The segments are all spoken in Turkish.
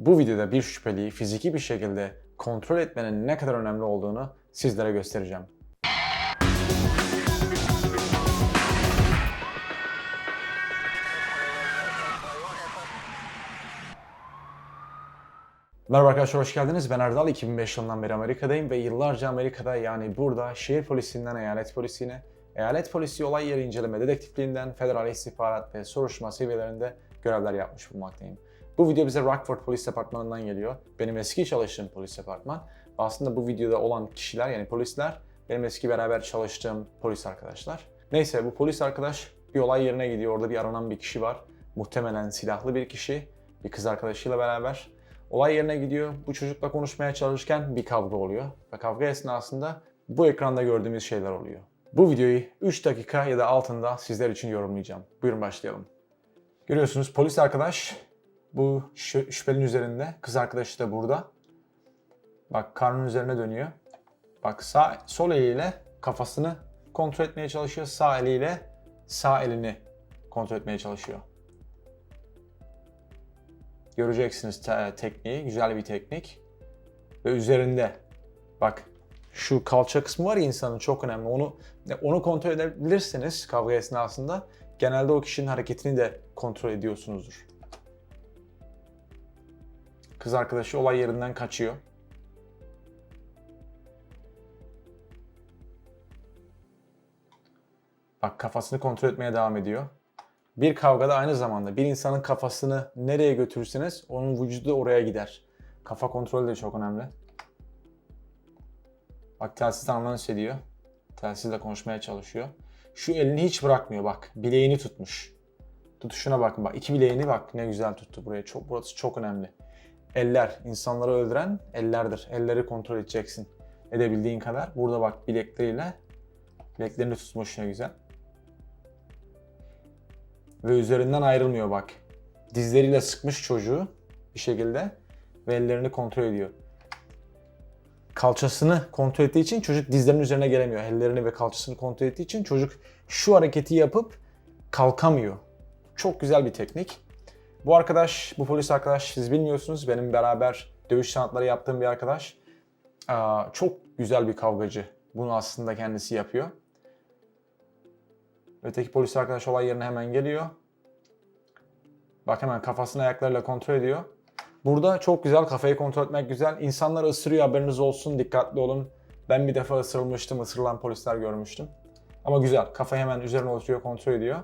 Bu videoda bir şüpheliyi fiziki bir şekilde kontrol etmenin ne kadar önemli olduğunu sizlere göstereceğim. Merhaba arkadaşlar hoş geldiniz. Ben Erdal. 2005 yılından beri Amerika'dayım ve yıllarca Amerika'da yani burada şehir polisinden eyalet polisine, eyalet polisi olay yeri inceleme dedektifliğinden federal istihbarat ve soruşturma seviyelerinde görevler yapmış bulunmaktayım. Bu video bize Rockford Polis Departmanı'ndan geliyor. Benim eski çalıştığım polis departman. Aslında bu videoda olan kişiler yani polisler benim eski beraber çalıştığım polis arkadaşlar. Neyse bu polis arkadaş bir olay yerine gidiyor. Orada bir aranan bir kişi var. Muhtemelen silahlı bir kişi. Bir kız arkadaşıyla beraber. Olay yerine gidiyor. Bu çocukla konuşmaya çalışırken bir kavga oluyor. Ve kavga esnasında bu ekranda gördüğümüz şeyler oluyor. Bu videoyu 3 dakika ya da altında sizler için yorumlayacağım. Buyurun başlayalım. Görüyorsunuz polis arkadaş bu şü- şüphelinin üzerinde. Kız arkadaşı da burada. Bak karnının üzerine dönüyor. Bak sağ sol eliyle kafasını kontrol etmeye çalışıyor. Sağ eliyle sağ elini kontrol etmeye çalışıyor. Göreceksiniz te- tekniği. Güzel bir teknik. Ve üzerinde bak şu kalça kısmı var ya insanın çok önemli. Onu onu kontrol edebilirsiniz kavga esnasında. Genelde o kişinin hareketini de kontrol ediyorsunuzdur. Kız arkadaşı olay yerinden kaçıyor. Bak kafasını kontrol etmeye devam ediyor. Bir kavgada aynı zamanda bir insanın kafasını nereye götürürseniz onun vücudu oraya gider. Kafa kontrolü de çok önemli. Bak telsiz anons ediyor. Telsizle konuşmaya çalışıyor. Şu elini hiç bırakmıyor bak. Bileğini tutmuş. Tutuşuna bakın bak. iki bileğini bak ne güzel tuttu buraya. Çok, burası çok önemli. Eller. insanları öldüren ellerdir. Elleri kontrol edeceksin. Edebildiğin kadar. Burada bak bilekleriyle bileklerini tutmuş ne güzel. Ve üzerinden ayrılmıyor bak. Dizleriyle sıkmış çocuğu bir şekilde ve ellerini kontrol ediyor. Kalçasını kontrol ettiği için çocuk dizlerinin üzerine gelemiyor. Ellerini ve kalçasını kontrol ettiği için çocuk şu hareketi yapıp kalkamıyor. Çok güzel bir teknik. Bu arkadaş, bu polis arkadaş siz bilmiyorsunuz. Benim beraber dövüş sanatları yaptığım bir arkadaş. Çok güzel bir kavgacı. Bunu aslında kendisi yapıyor. Öteki polis arkadaş olay yerine hemen geliyor. Bak hemen kafasını ayaklarıyla kontrol ediyor. Burada çok güzel kafayı kontrol etmek güzel. İnsanlar ısırıyor haberiniz olsun dikkatli olun. Ben bir defa ısırılmıştım ısırılan polisler görmüştüm. Ama güzel kafayı hemen üzerine oturuyor kontrol ediyor.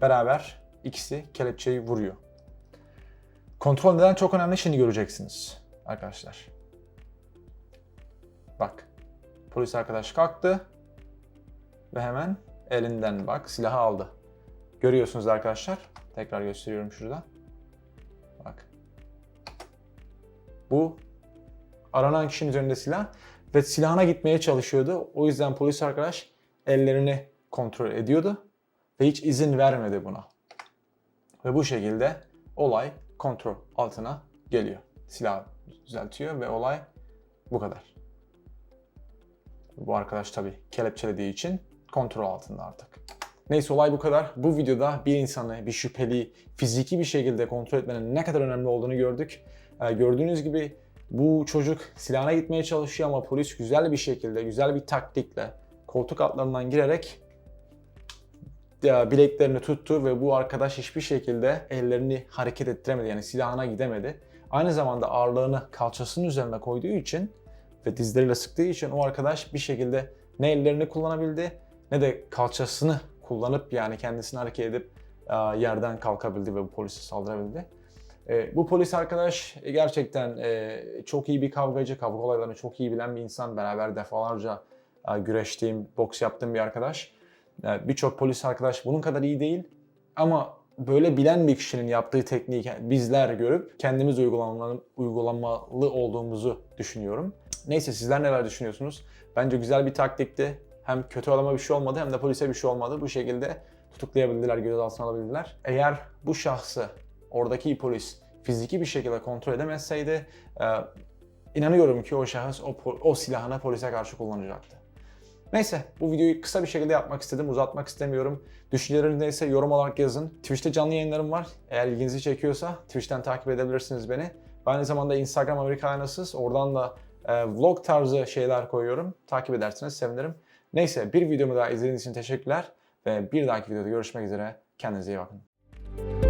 Beraber ikisi kelepçeyi vuruyor. Kontrol neden çok önemli şimdi göreceksiniz arkadaşlar. Bak polis arkadaş kalktı ve hemen elinden bak silahı aldı. Görüyorsunuz arkadaşlar. Tekrar gösteriyorum şurada. Bak. Bu aranan kişinin üzerinde silah ve silahına gitmeye çalışıyordu. O yüzden polis arkadaş ellerini kontrol ediyordu ve hiç izin vermedi buna. Ve bu şekilde olay kontrol altına geliyor. Silah düzeltiyor ve olay bu kadar. Bu arkadaş tabi kelepçelediği için kontrol altında artık. Neyse olay bu kadar. Bu videoda bir insanı, bir şüpheli fiziki bir şekilde kontrol etmenin ne kadar önemli olduğunu gördük. Ee, gördüğünüz gibi bu çocuk silahına gitmeye çalışıyor ama polis güzel bir şekilde, güzel bir taktikle koltuk altlarından girerek bileklerini tuttu ve bu arkadaş hiçbir şekilde ellerini hareket ettiremedi. Yani silahına gidemedi. Aynı zamanda ağırlığını kalçasının üzerine koyduğu için ve dizleriyle sıktığı için o arkadaş bir şekilde ne ellerini kullanabildi ne de kalçasını kullanıp yani kendisini hareket edip e, yerden kalkabildi ve bu polise saldırabildi. E, Bu polis arkadaş gerçekten e, çok iyi bir kavgacı, kavga olaylarını çok iyi bilen bir insan. Beraber defalarca güreştiğim, boks yaptığım bir arkadaş. E, Birçok polis arkadaş bunun kadar iyi değil ama böyle bilen bir kişinin yaptığı tekniği bizler görüp kendimiz uygulamalı, olduğumuzu düşünüyorum. Neyse sizler neler düşünüyorsunuz? Bence güzel bir taktikti. Hem kötü adama bir şey olmadı hem de polise bir şey olmadı. Bu şekilde tutuklayabildiler, gözaltına alabildiler. Eğer bu şahsı oradaki polis fiziki bir şekilde kontrol edemezseydi e, inanıyorum ki o şahıs o, o silahını polise karşı kullanacaktı. Neyse bu videoyu kısa bir şekilde yapmak istedim. Uzatmak istemiyorum. Düşünceleriniz neyse yorum olarak yazın. Twitch'te canlı yayınlarım var. Eğer ilginizi çekiyorsa Twitch'ten takip edebilirsiniz beni. aynı zamanda Instagram Amerika Aynasız. Oradan da e, vlog tarzı şeyler koyuyorum. Takip ederseniz sevinirim. Neyse bir videomu daha izlediğiniz için teşekkürler. Ve bir dahaki videoda görüşmek üzere. Kendinize iyi bakın.